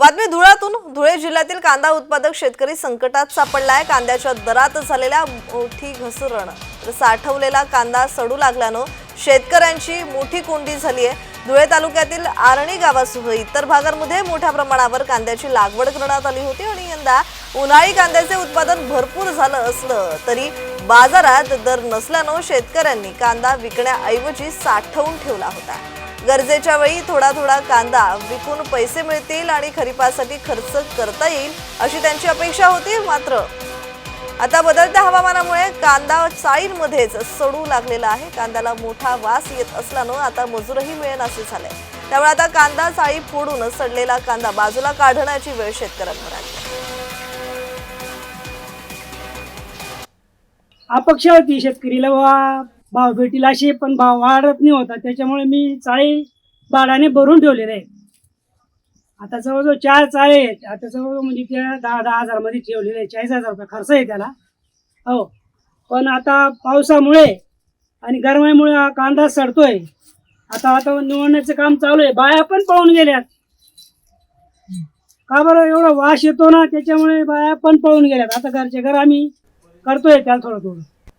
बातमी धुळ्यातून धुळे जिल्ह्यातील कांदा उत्पादक शेतकरी संकटात सापडलाय. कांद्याच्या दरात झालेल्या मोठी घसरण. साठवलेला कांदा सडू लागल्यानं शेतकऱ्यांची मोठी कोंडी झाली आहे धुळे तालुक्यातील आरणी गावासह इतर भागांमध्ये मोठ्या प्रमाणावर कांद्याची लागवड करण्यात आली होती आणि यंदा उन्हाळी कांद्याचे उत्पादन भरपूर झालं असलं तरी बाजारात दर नसल्यानं शेतकऱ्यांनी कांदा विकण्याऐवजी साठवून ठेवला होता. गरजेच्या वेळी थोडा थोडा कांदा विकून पैसे मिळतील आणि खरीपासाठी खर्च करता येईल अशी त्यांची अपेक्षा होती मात्र आता बदलत्या हवामानामुळे कांदा चाळींमध्येच सडू लागलेला आहे. कांद्याला मोठा वास येत असल्यानं आता मजूरही मिळेनासे झाले. त्यामुळे आता कांदा चाळी फोडून सडलेला कांदा बाजूला काढण्याची वेळ शेतकऱ्यांवर आली. अपेक्षा होती शेतकरीला बा भाव भेटील असे पण भाव वाढत नाही होता. त्याच्यामुळे मी चाळी बाळाने भरून ठेवलेले आहे आता जवळजवळ चार चाळे आहेत. आता जवळजवळ म्हणजे त्या दहा दहा हजारमध्ये ठेवलेले आहे चाळीस हजार रुपये खर्च आहे त्याला. हो. पण आता पावसामुळे आणि गरमाईमुळे हा कांदा सडतोय. आता आता निवडण्याचं काम चालू आहे. बाया पण पळून गेल्यात. का बरं? एवढा वास येतो ना त्याच्यामुळे बाया पण पळून गेल्यात. आता घरचे घर आम्ही करतोय त्याला थोडं थोडं